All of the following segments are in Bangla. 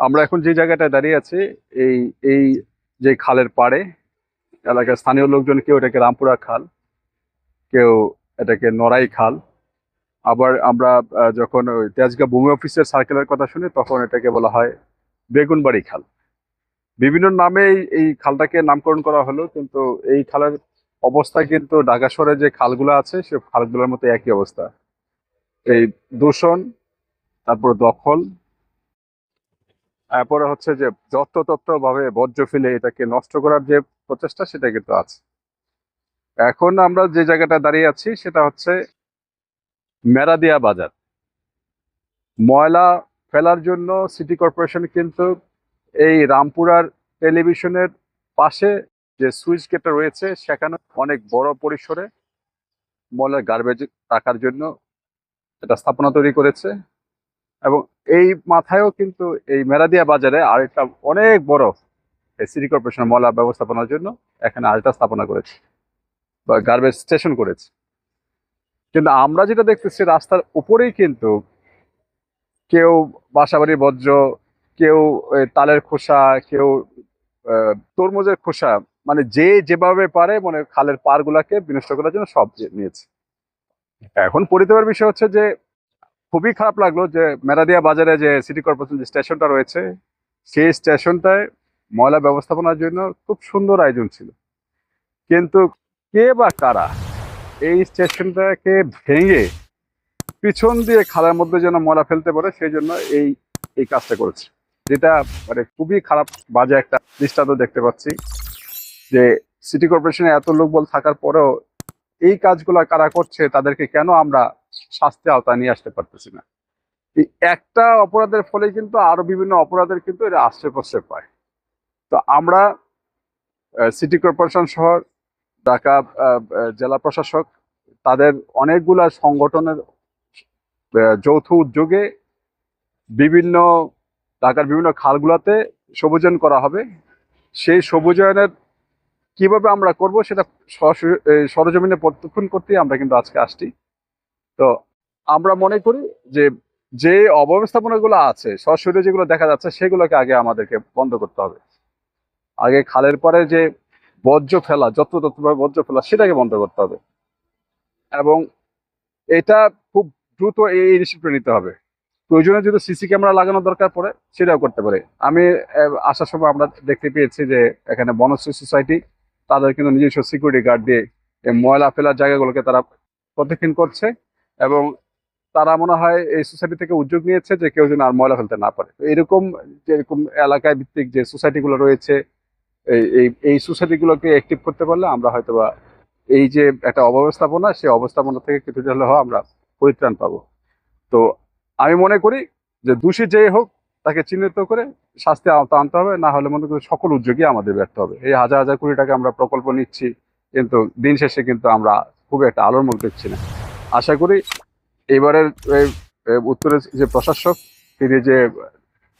আমরা এখন যে জায়গাটায় দাঁড়িয়ে আছি, এই এই যে খালের পাড়ে, এলাকার স্থানীয় লোকজন কেউ এটাকে রামপুরা খাল, কেউ এটাকে নড়াই খাল। আবার আমরা যখন ওই তেজগাঁ ভূমি অফিসের সার্কেলের কথা শুনি, তখন এটাকে বলা হয় বেগুনবাড়ি খাল। বিভিন্ন নামে এই- খালটাকে নামকরণ করা হলো, কিন্তু এই খালের অবস্থা কিন্তু ঢাকা যে খালগুলো আছে, সে খালগুলোর মতো একই অবস্থা। এই দূষণ, তারপর দখল তারপরে হচ্ছে যে যত্রতত্র ভাবে বর্জ্য ফেলে এটাকে নষ্ট করার যে প্রচেষ্টা, সেটা কিন্তু আছে। এখন আমরা যে জায়গাটা দাঁড়িয়ে আছি, সেটা হচ্ছে মেরাদিয়া বাজার। ময়লা ফেলার জন্য সিটি কর্পোরেশন কিন্তু এই রামপুরার টেলিভিশনের পাশে যে সুইচ গেটটা রয়েছে, সেখানে অনেক বড় পরিসরে ময়লার গার্বেজ রাখার জন্য এটা স্থাপনা তৈরি করেছে। এবং এই মাথায়ও কিন্তু এই মেরাদিয়া বাজারে আরেকটা অনেক বড় সিটি কর্পোরেশন ময়লা ব্যবস্থাপনার জন্য এখানে আরেকটা স্থাপনা করেছে বা গার্বেজ স্টেশন করেছে। কিন্তু আমরা যেটা দেখতেছি রাস্তার উপরেই কিন্তু কেউ বাসাবাড়ির বর্জ্য, কেউ তালের খোসা, কেউ তরমুজের খোসা মানে যে যেভাবে পারে মানে খালের পারগুলাকে বিনষ্ট করার জন্য সব নিয়েছে। এখন পরিষেবার বিষয় হচ্ছে যে খুবই খারাপ লাগল যে মেরাদিয়া বাজারে যে সিটি কর্পোরেশন যে স্টেশনটা রয়েছে, সেই স্টেশনটায় ময়লা ব্যবস্থাপনার জন্য খুব সুন্দর আয়োজন ছিল। কিন্তু কে বা কারা এই স্টেশনটাকে ভেঙে পিছন দিয়ে খালের মধ্যে যেন ময়লা ফেলতে পারে, সেই জন্য এই এই কাজটা করেছে। যেটা মানে খুবই খারাপ, বাজে একটা দৃষ্টান্ত দেখতে পাচ্ছি যে সিটি কর্পোরেশনে এত লোকবল থাকার পরেও এই কাজগুলো কারা করছে, তাদেরকে কেন আমরা শাস্তি আওতায় নিয়ে আসতে পারতেছি না। একটা অপরাধের ফলে কিন্তু আরও বিভিন্ন অপরাধের কিন্তু এটা আশ্রয় প্রশ্রয় পায়। তো আমরা সিটি কর্পোরেশন সহ ঢাকা জেলা প্রশাসক, তাদের অনেকগুলা সংগঠনের যৌথ উদ্যোগে বিভিন্ন ঢাকার বিভিন্ন খালগুলোতে সবুজায়ন করা হবে। সেই সবুজায়নের কীভাবে আমরা করব সেটা সরজমিনে প্রত্যক্ষণ করতেই আমরা কিন্তু আজকে আসছি। তো আমরা মনে করি যে যে অব্যবস্থাপনাগুলো আছে সরাসরি যেগুলো দেখা যাচ্ছে, সেগুলোকে আগে আমাদেরকে বন্ধ করতে হবে। আগে খালের পরে যে বর্জ্য ফেলা যত ততভাবে বর্জ্য ফেলা, সেটাকে বন্ধ করতে হবে। এবং এটা খুব দ্রুত এই ইনিশিয়েটিভ নিতে হবে। প্রয়োজনে যদি সিসি ক্যামেরা লাগানোর দরকার পড়ে, সেটাও করতে পারে। আমি আসার সময় আমরা দেখতে পেয়েছি যে, এখানে বনশ্রী সোসাইটি, তাদের কিন্তু নিজস্ব সিকিউরিটি গার্ড দিয়ে ময়লা ফেলার জায়গাগুলোকে তারা প্রদক্ষিণ করছে। এবং তারা মনে হয় এই সোসাইটি থেকে উদ্যোগ নিয়েছে যে কেউ যেন আর ময়লা ফেলতে না পারে। এরকম যেরকম এলাকায় ভিত্তিক যে সোসাইটিগুলো রয়েছে, এই এই এই সোসাইটিগুলোকে অ্যাক্টিভ করতে পারলে আমরা হয়তোবা এই যে একটা অব্যবস্থাপনা, সেই অবস্থাপনা থেকে কিছুটা হলেও আমরা পরিত্রাণ পাবো। তো আমি মনে করি যে দোষী যেই হোক, তাকে চিহ্নিত করে শাস্তি আওতা আনতে হবে, না হলে মনে করি সকল উদ্যোগই আমাদের ব্যর্থ হবে। এই হাজার হাজার কোটি টাকা আমরা প্রকল্প নিচ্ছি, কিন্তু দিন শেষে কিন্তু আমরা খুব একটা আলোর মুখ দেখছি না। আশা করি এবারের উত্তরের যে প্রশাসক, তিনি যে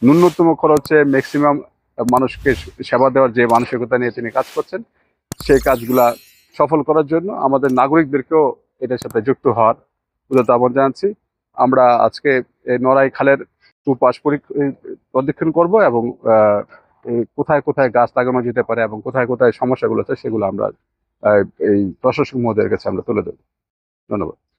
ন্যূনতম খরচে ম্যাক্সিমাম মানুষকে সেবা দেওয়ার যে মানসিকতা নিয়ে তিনি কাজ করছেন, সেই কাজগুলা সফল করার জন্য আমাদের নাগরিকদেরকেও এটার সাথে যুক্ত হওয়ার উদ্যত আহ্বান জানাচ্ছি। আমরা আজকে নড়াই খালের দুপাশ পরীক্ষ- এই প্রদক্ষিণ করব এবং কোথায় কোথায় গাছ লাগানো যেতে পারে এবং কোথায় কোথায় সমস্যাগুলো আছে সেগুলো আমরা এই প্রশাসক মহোদয়ের কাছে আমরা তুলে দেবো ধন্যবাদ।